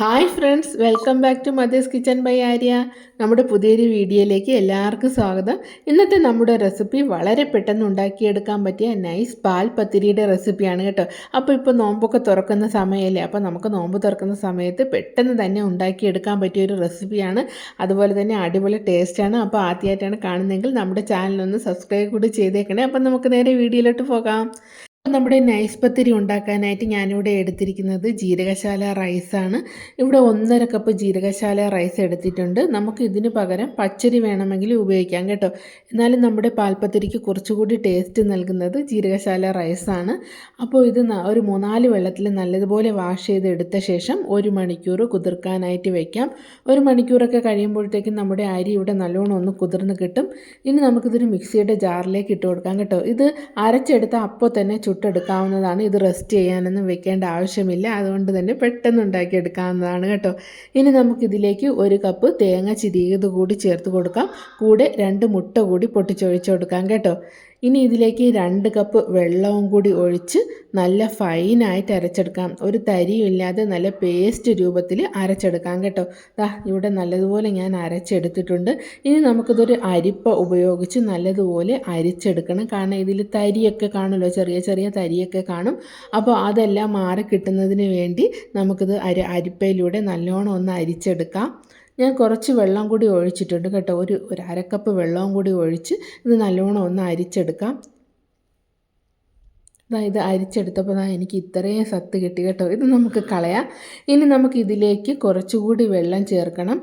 Hi friends welcome back to mother's kitchen by Arya. നമ്മുടെ പുതിയൊരു വീഡിയോയിലേക്ക് എല്ലാവർക്കും സ്വാഗതം. ഇന്നത്തെ നമ്മുടെ റെസിപ്പി വളരെ പെട്ടെന്ന് ഉണ്ടാക്കിയെടുക്കാൻ പറ്റിയ നൈസ് പാൽ പത്തിരിയുടെ റെസിപ്പിയാണ് കേട്ടോ. അപ്പോൾ ഇപ്പോൾ നോമ്പൊക്കെ തുറക്കുന്ന സമയമല്ലേ അപ്പോൾ നമുക്ക് നോമ്പ് തുറക്കുന്ന സമയത്ത് പെട്ടെന്ന് തന്നെ ഉണ്ടാക്കിയെടുക്കാൻ പറ്റിയ ഒരു റെസിപ്പിയാണ്. അതുപോലെ തന്നെ അടിപൊളി ടേസ്റ്റാണ്. അപ്പോൾ ആദ്യമായിട്ടാണ് കാണുന്നതെങ്കിൽ നമ്മുടെ ചാനലൊന്ന് സബ്സ്ക്രൈബ് കൂടി ചെയ്തേക്കണേ. അപ്പോൾ നമുക്ക് നേരെ വീഡിയോയിലോട്ട് പോകാം. നമ്മുടെ നൈസ് പത്തിരി ഉണ്ടാക്കാനായിട്ട് ഞാനിവിടെ എടുത്തിരിക്കുന്നത് ജീരകശാല റൈസാണ്. ഇവിടെ ഒന്നര കപ്പ് ജീരകശാല റൈസ് എടുത്തിട്ടുണ്ട്. നമുക്ക് ഇതിന് പകരം പച്ചരി വേണമെങ്കിൽ ഉപയോഗിക്കാം കേട്ടോ. എന്നാലും നമ്മുടെ പാൽപ്പത്തിരിക്ക് കുറച്ചുകൂടി ടേസ്റ്റ് നൽകുന്നത് ജീരകശാല റൈസാണ്. അപ്പോൾ ഇത് ഒരു മൂന്നാൽ വെള്ളത്തിൽ നല്ലതുപോലെ വാഷ് ചെയ്ത് എടുത്ത ശേഷം ഒരു മണിക്കൂർ കുതിർക്കാനായിട്ട് വയ്ക്കാം ഒരു മണിക്കൂറൊക്കെ കഴിയുമ്പോഴത്തേക്കും നമ്മുടെ അരി ഇവിടെ നല്ലോണം ഒന്ന് കുതിർന്ന് കിട്ടും. ഇനി നമുക്കിതൊരു മിക്സിയുടെ ജാറിലേക്ക് ഇട്ട് കൊടുക്കാം കേട്ടോ. ഇത് അരച്ചെടുത്ത അപ്പോൾ തന്നെ ചുട്ടെടുക്കാവുന്നതാണ് ഇത് റെസ്റ്റ് ചെയ്യാനൊന്നും വെക്കേണ്ട ആവശ്യമില്ല. അതുകൊണ്ട് തന്നെ പെട്ടെന്ന് ഉണ്ടാക്കിയെടുക്കാവുന്നതാണ് കേട്ടോ. ഇനി നമുക്കിതിലേക്ക് ഒരു കപ്പ് തേങ്ങ ചിരിയത് കൂടി ചേർത്ത് കൊടുക്കാം. കൂടെ രണ്ട് മുട്ട കൂടി പൊട്ടിച്ചൊഴിച്ചു കൊടുക്കാം കേട്ടോ. ഇനി ഇതിലേക്ക് രണ്ട് കപ്പ് വെള്ളവും കൂടി ഒഴിച്ച് നല്ല ഫൈനായിട്ട് അരച്ചെടുക്കാം. ഒരു തരിയും ഇല്ലാതെ നല്ല പേസ്റ്റ് രൂപത്തിൽ അരച്ചെടുക്കാം കേട്ടോ. ദാ ഇവിടെ നല്ലതുപോലെ ഞാൻ അരച്ചെടുത്തിട്ടുണ്ട്. ഇനി നമുക്കിതൊരു അരിപ്പ ഉപയോഗിച്ച് നല്ലതുപോലെ അരിച്ചെടുക്കണം. കാരണം ഇതിൽ തരിയൊക്കെ കാണുമല്ലോ ചെറിയ ചെറിയ തരിയൊക്കെ കാണും. അപ്പോൾ അതെല്ലാം മാറി കിട്ടുന്നതിന് വേണ്ടി നമുക്കിത് അരി അരിപ്പയിലൂടെ നല്ലോണം ഒന്ന് അരിച്ചെടുക്കാം. ഞാൻ കുറച്ച് വെള്ളം കൂടി ഒഴിച്ചിട്ടുണ്ട് കേട്ടോ. ഒരു ഒരു അരക്കപ്പ് വെള്ളവും കൂടി ഒഴിച്ച് ഇത് നല്ലോണം ഒന്ന് അരിച്ചെടുക്കാം. ഇത് അരിച്ചെടുത്തപ്പോൾ എനിക്ക് ഇത്രയും സത്ത് കിട്ടി കേട്ടോ. ഇത് നമുക്ക് കളയാം. ഇനി നമുക്ക് ഇതിലേക്ക് കുറച്ചുകൂടി വെള്ളം ചേർക്കണം.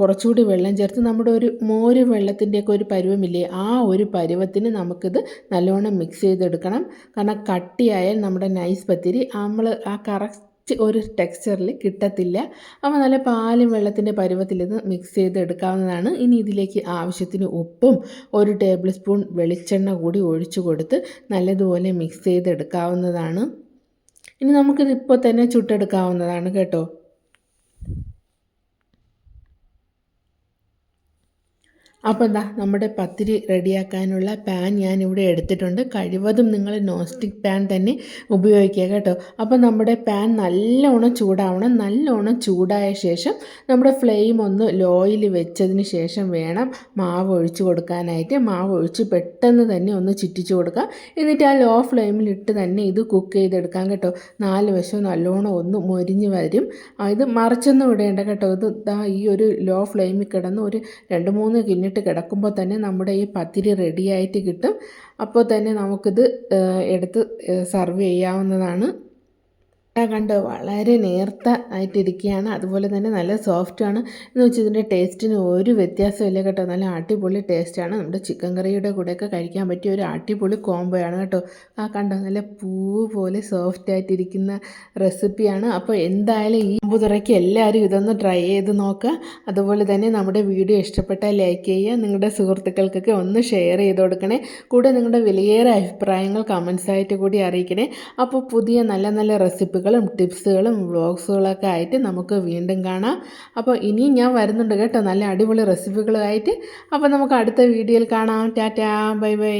കുറച്ചുകൂടി വെള്ളം ചേർത്ത് നമ്മുടെ ഒരു മോര് വെള്ളത്തിന്റെയൊക്കെ ഒരു പരുവമില്ലേ ആ ഒരു പരുവത്തിന് നമുക്കിത് നല്ലോണം മിക്സ് ചെയ്തെടുക്കണം. കാരണം കട്ടിയായാൽ നമ്മുടെ നൈസ് പത്തിരി. നമ്മൾ ആ കറക്റ്റ് ഒരു ടെക്സ്ചറിൽ കിട്ടത്തില്ല. അപ്പോൾ നല്ല പാലും വെള്ളത്തിന്റെ പരുവത്തിൽ ഇത് മിക്സ് ചെയ്ത് എടുക്കാവുന്നതാണ്. ഇനി ഇതിലേക്ക് ആവശ്യത്തിന് ഉപ്പും ഒരു ടേബിൾ സ്പൂൺ വെളിച്ചെണ്ണ കൂടി ഒഴിച്ചു കൊടുത്ത് നല്ലതുപോലെ മിക്സ് ചെയ്തെടുക്കാവുന്നതാണ്. ഇനി നമുക്കിത് ഇപ്പോൾ തന്നെ ചുട്ടെടുക്കാവുന്നതാണ് കേട്ടോ. അപ്പോൾ എന്താ നമ്മുടെ പത്തിരി റെഡിയാക്കാനുള്ള പാൻ ഞാൻ ഇവിടെ എടുത്തിട്ടുണ്ട്. കഴിവതും നിങ്ങൾ നോൺ സ്റ്റിക്ക് പാൻ തന്നെ ഉപയോഗിക്കുക കേട്ടോ. അപ്പോൾ നമ്മുടെ പാൻ നല്ലോണം ചൂടാവണം. നല്ലോണം ചൂടായ ശേഷം നമ്മുടെ ഫ്ലെയിം ഒന്ന് ലോയിൽ വെച്ചതിന് ശേഷം വേണം മാവ് ഒഴിച്ച് കൊടുക്കാനായിട്ട്. മാവ് ഒഴിച്ച് പെട്ടെന്ന് തന്നെ ഒന്ന് ചിറ്റിച്ച് കൊടുക്കുക. എന്നിട്ട് ആ ലോ ഫ്ലെയിമിലിട്ട് തന്നെ ഇത് കുക്ക് ചെയ്തെടുക്കാം കേട്ടോ. നാല് വശവും നല്ലോണം ഒന്ന് മൊരിഞ്ഞ് വരും. ഇത് മറിച്ചൊന്നും ഇടേണ്ട കേട്ടോ. ഇത് ഈ ഒരു ലോ ഫ്ലെയിമിൽ കിടന്ന് ഒരു രണ്ട് മൂന്ന് കിണ്ണി കഴിഞ്ഞിട്ട് കിടക്കുമ്പോൾ തന്നെ നമ്മുടെ ഈ പത്തിരി റെഡിയായിട്ട് കിട്ടും. അപ്പോൾ തന്നെ നമുക്കിത് എടുത്ത് സർവ് ചെയ്യാവുന്നതാണ്. കണ്ട്? വളരെ നേർത്ത ആയിട്ടിരിക്കുകയാണ്. അതുപോലെ തന്നെ നല്ല സോഫ്റ്റാണ് എന്ന് വെച്ചാൽ ഇതിന്റെ ടേസ്റ്റിന് ഒരു വ്യത്യാസമില്ല കേട്ടോ. നല്ല അടിപൊളി ടേസ്റ്റാണ് നമ്മുടെ ചിക്കൻ കറിയുടെ കൂടെയൊക്കെ കഴിക്കാൻ പറ്റിയ ഒരു അടിപൊളി കോംബോയാണ് കേട്ടോ. ആ കണ്ടോ? നല്ല പൂവ് പോലെ സോഫ്റ്റ് ആയിട്ടിരിക്കുന്ന റെസിപ്പിയാണ് അപ്പോൾ എന്തായാലും ഈ തുറയ്ക്ക് എല്ലാവരും ഇതൊന്ന് ട്രൈ ചെയ്ത് നോക്കുക അതുപോലെ തന്നെ നമ്മുടെ വീഡിയോ ഇഷ്ടപ്പെട്ടാൽ ലൈക്ക് ചെയ്യുക. നിങ്ങളുടെ സുഹൃത്തുക്കൾക്കൊക്കെ ഒന്ന് ഷെയർ ചെയ്ത് കൊടുക്കണേ. കൂടെ നിങ്ങളുടെ വിലയേറെ അഭിപ്രായങ്ങൾ കമൻസായിട്ട് കൂടി അറിയിക്കണേ. അപ്പോൾ പുതിയ നല്ല നല്ല റെസിപ്പികൾ ടിപ്പുകളും ടിപ്സുകളും വ്ളോഗ്സുകളൊക്കെ ആയിട്ട് നമുക്ക് വീണ്ടും കാണാം. അപ്പോൾ ഇനിയും ഞാൻ വരുന്നുണ്ട് കേട്ടോ. നല്ല അടിപൊളി റെസിപ്പികളുമായിട്ട് അപ്പോൾ നമുക്ക് അടുത്ത വീഡിയോയിൽ കാണാം. ടാറ്റാ. Bye bye.